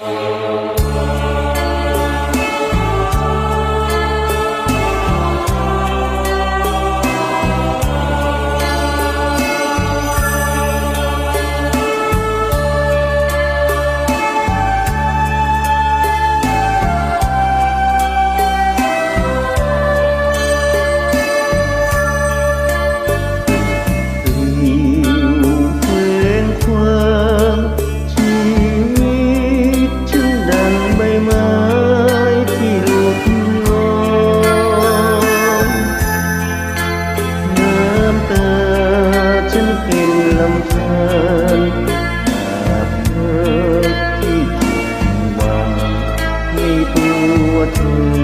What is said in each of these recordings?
Oh. through.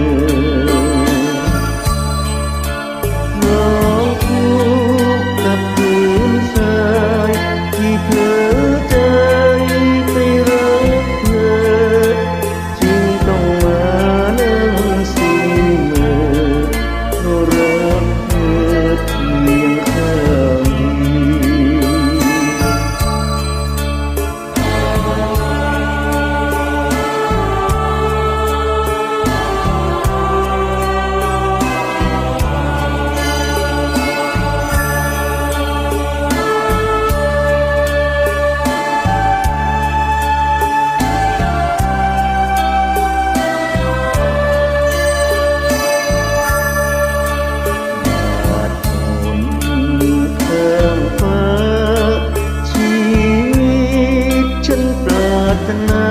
นารถนา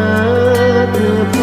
เธอ